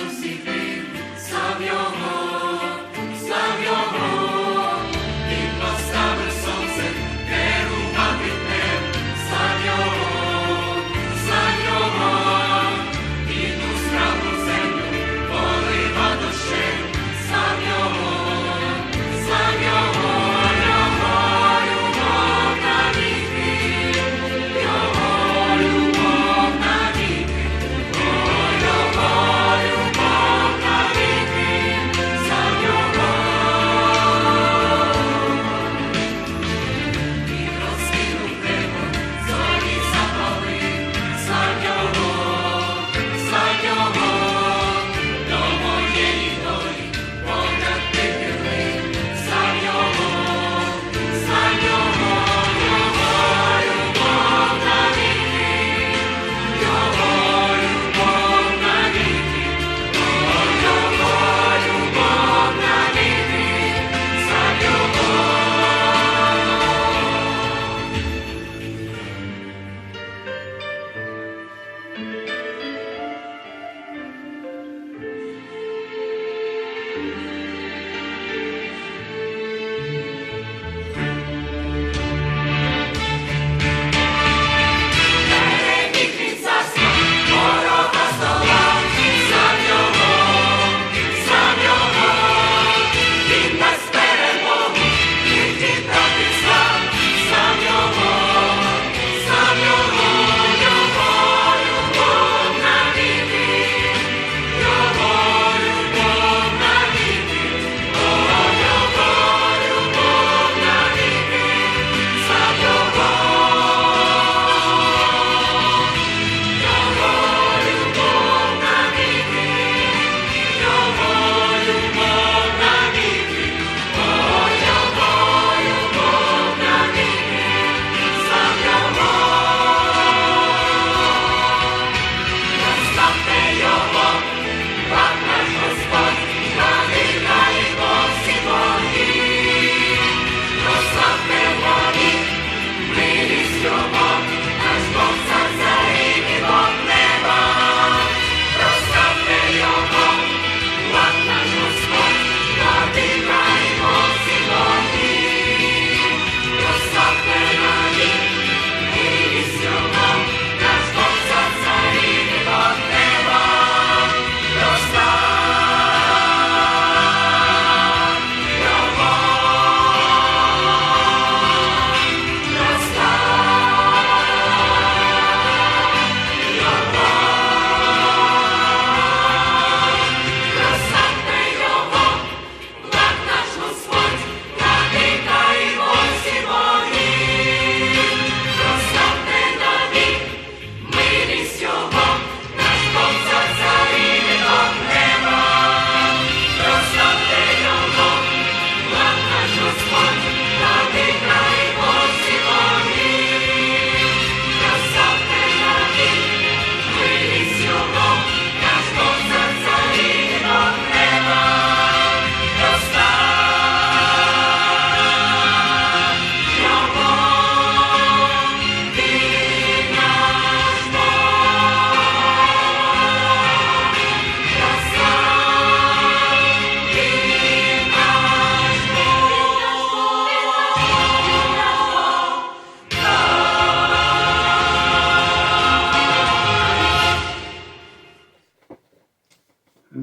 Jezus your Bóg,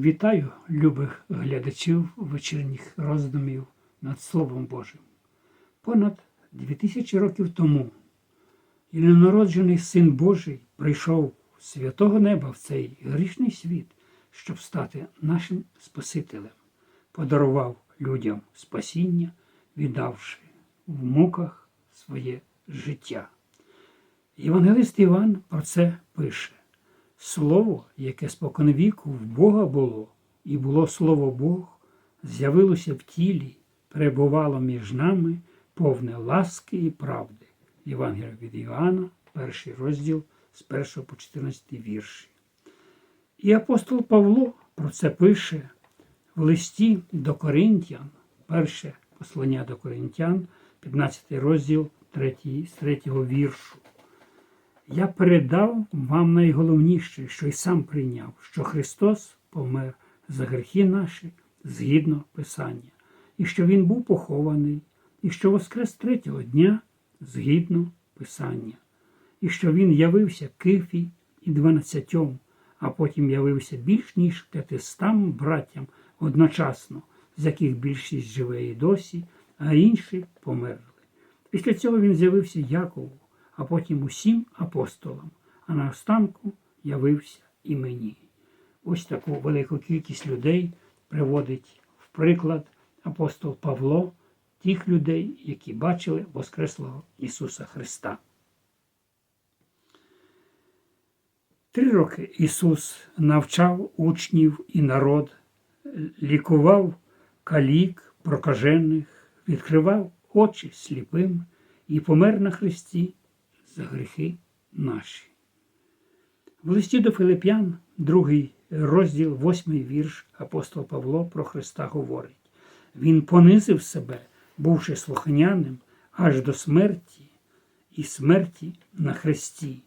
Вітаю любих глядачів вечірніх роздумів над Словом Божим. Понад 2000 років тому єдинонароджений Син Божий прийшов з святого неба в цей грішний світ, щоб стати нашим Спасителем, подарував людям спасіння, віддавши в муках своє життя. Євангелист Іван про це пише. Слово, яке споконвіку в Бога було, і було Слово Бог, з'явилося в тілі, перебувало між нами, повне ласки і правди. Євангелія від Іоанна, перший розділ з 1 по 14 вірші. І апостол Павло про це пише в листі до Коринтян, перше послання до Коринтян, 15 розділ 3, з 3 віршу. Я передав вам найголовніше, що й сам прийняв, що Христос помер за гріхи наші згідно Писання, і що Він був похований, і що воскрес третього дня згідно Писання, і що Він явився Кифі і дванадцятьом, а потім явився більш ніж п'ятистам братям одночасно, з яких більшість живе і досі, а інші померли. Після цього він з'явився Якову, а потім усім апостолам, а на останку явився і мені. Ось таку велику кількість людей приводить в приклад апостол Павло, тих людей, які бачили Воскреслого Ісуса Христа. Три роки Ісус навчав учнів і народ, лікував калік, прокажених, відкривав очі сліпим і помер на Христі за гріхи наші. В листі до Филип'ян, другий розділ, восьмий вірш, апостол Павло про Христа говорить. Він понизив себе, бувши слухняним аж до смерті і смерті на хресті.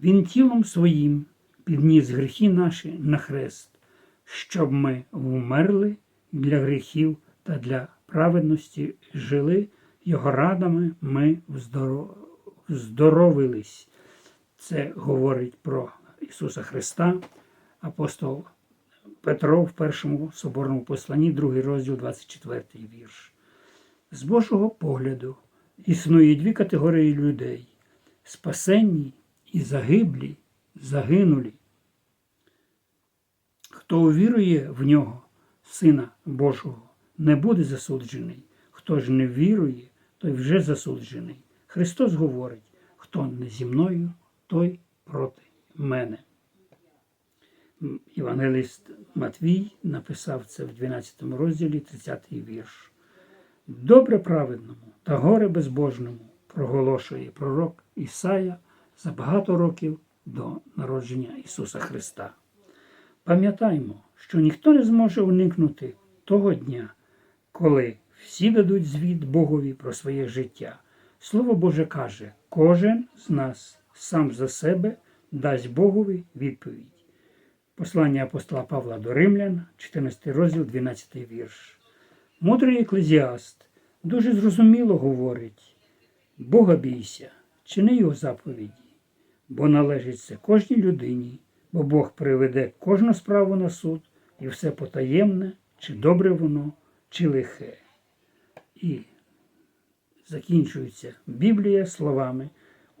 Він тілом своїм підніс гріхи наші на хрест, щоб ми вмерли для гріхів та для праведності жили, його радами ми вздоро- вздоровились. Це говорить про Ісуса Христа, апостол Петро в першому соборному посланні, другий розділ, 24 вірш. З Божого погляду існує дві категорії людей спасенні і загиблі, загинулі. Хто увірує в нього, Сина Божого, не буде засуджений. Хто ж не вірує, той вже засуджений. Христос говорить, хто не зі мною, той проти мене. Євангеліст Матвій написав це в 12 розділі, 30 вірш. Добре праведному та горе безбожному проголошує пророк Ісая за багато років до народження Ісуса Христа. Пам'ятаймо, що ніхто не зможе уникнути того дня, коли всі дадуть звіт Богові про своє життя. Слово Боже каже, кожен з нас сам за себе дасть Богові відповідь. Послання апостола Павла до Римлян, 14 розділ, 12 вірш. Мудрий еклезіаст дуже зрозуміло говорить: Бога бійся, чини його заповіді, бо належить це кожній людині, бо Бог приведе кожну справу на суд і все потаємне, чи добре воно, чи лихе. І закінчується Біблія словами: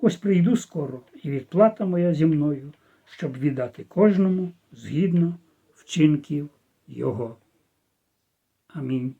Ось прийду скоро, і відплата моя зі мною, щоб віддати кожному згідно вчинків Його. Амінь.